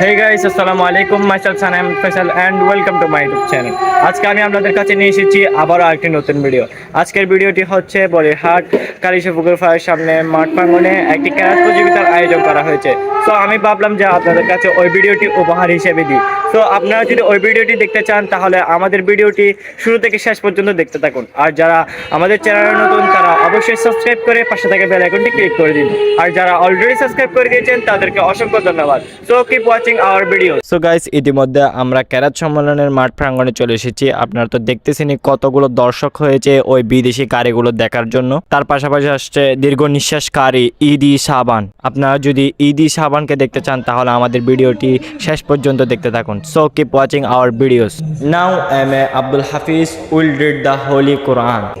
হে guys আসসালামু আলাইকুম myself Sanam Faisal and welcome to my YouTube channel আজকে আমি আপনাদের কাছে নিয়ে এসেছি আবারও আরেকটি নতুন ভিডিও আজকের ভিডিওটি হচ্ছে বলিহাট কালিশা পুকুর ফায়ার সামনে মাঠ প্রাঙ্গনে একটি ক্যারাট প্রতিযোগিতার আয়োজন করা হয়েছে। তো আমি ভাবলাম যে আপনাদের কাছে ওই ভিডিওটি উপহার হিসেবে দিই। তো আপনারা যদি ওই ভিডিওটি দেখতে চান, তাহলে আমাদের ভিডিওটি শুরু থেকে শেষ পর্যন্ত দেখতে থাকুন। আর যারা আমাদের চ্যানেলে নতুন, তারা অবশ্যই সাবস্ক্রাইব করে পাশে থাকা বেল আইকনটি ক্লিক করে দিন। আর যারা অলরেডি সাবস্ক্রাইব করে দিয়েছেন, তাদেরকে অসংখ্য ধন্যবাদ। So keep watching our video so guys ইতিমধ্যে আমরা ক্যারাত সম্মেলনের মাঠ প্রাঙ্গণে চলে এসেছি। আপনারা তো দেখতেছেনই কতগুলো দর্শক হয়েছে ওই বিদেশি গাড়িগুলো দেখার জন্য। তার পাশাপাশি আসছে দীর্ঘ নিঃশ্বাসকারী ইদি সাবান। আপনারা যদি ইদি সাবানকে দেখতে চান, তাহলে আমাদের ভিডিওটি শেষ পর্যন্ত দেখতে থাকুন। so keep watching our videos. Now Ama Abdul Hafiz will read the Holy Quran.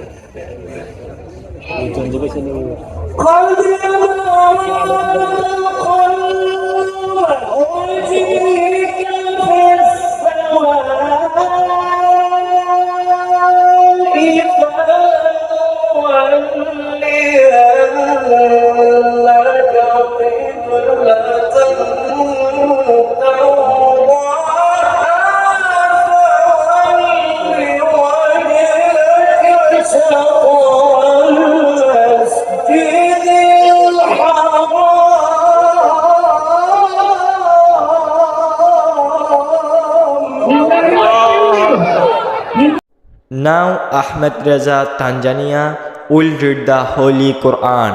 Now Ahmed Reza Tanzania will read the Holy Quran.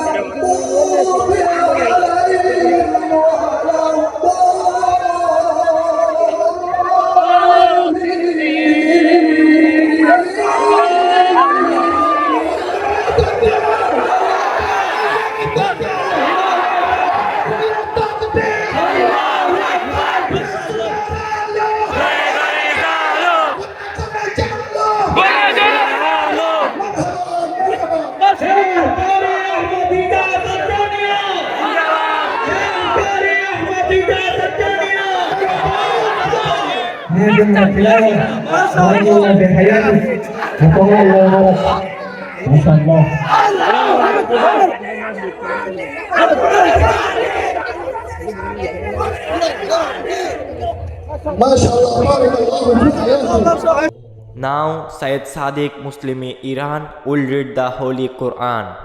هذه التلاوة وأنه بحياته وقال الله ما شاء الله ما شاء الله بارك الله في حياتك Now Syed Sadiq Muslimi Iran will read the Holy Quran.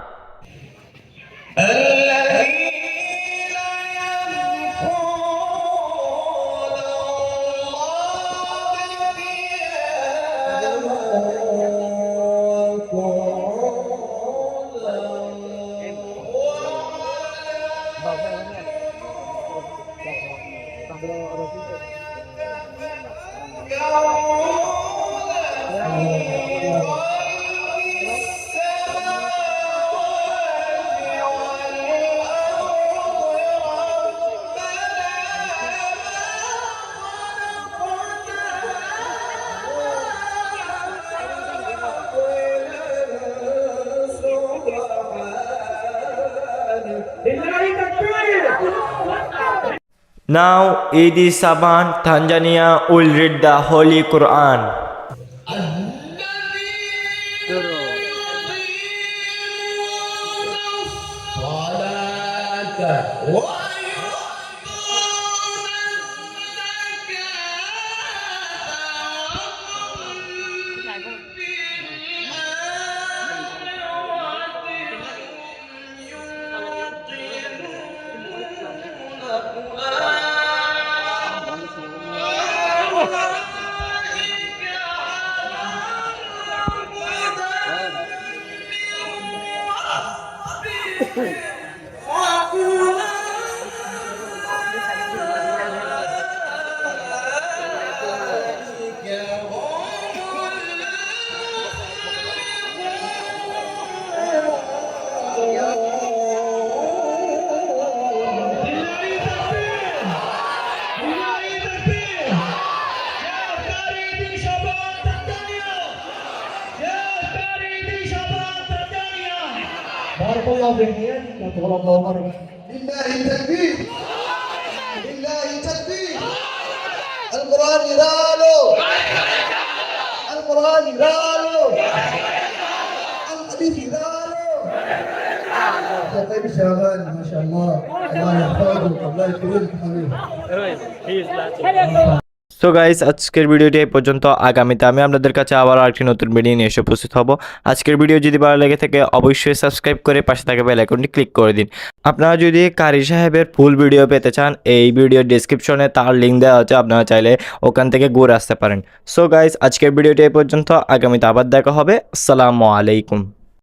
Andrea, ahora sí. Pues. Now Idi Saban, Tanzania will read the Holy Quran. What? بارك الله في حياتك طول الله عمرك لله تكبير لله تكبير القرآن يرالو القرآن يرالو الحديث يرالو طيب شغال ما شاء الله الله يحفظك الله يكرمك حبيبي so guys আজকের ভিডিওটি এই পর্যন্ত। আগামীতে আমি আপনাদের কাছে আবার আরেকটি নতুন ভিডিও নিয়ে এসে উপস্থিত হব। আজকের ভিডিও যদি ভালো লেগে থাকে, অবশ্যই সাবস্ক্রাইব করে পাশে থাকা বেল আইকনটি ক্লিক করে দিন। আপনারা যদি কারি সাহেবের ফুল ভিডিও পেতে চান, এই ভিডিও ডিসক্রিপশনে তার লিঙ্ক দেওয়া আছে, আপনারা চাইলে ওখান থেকে ঘুরে আসতে পারেন। সো গাইস আজকের ভিডিওটি এই পর্যন্ত। আগামীতে আবার দেখা হবে। আসসালামু আলাইকুম।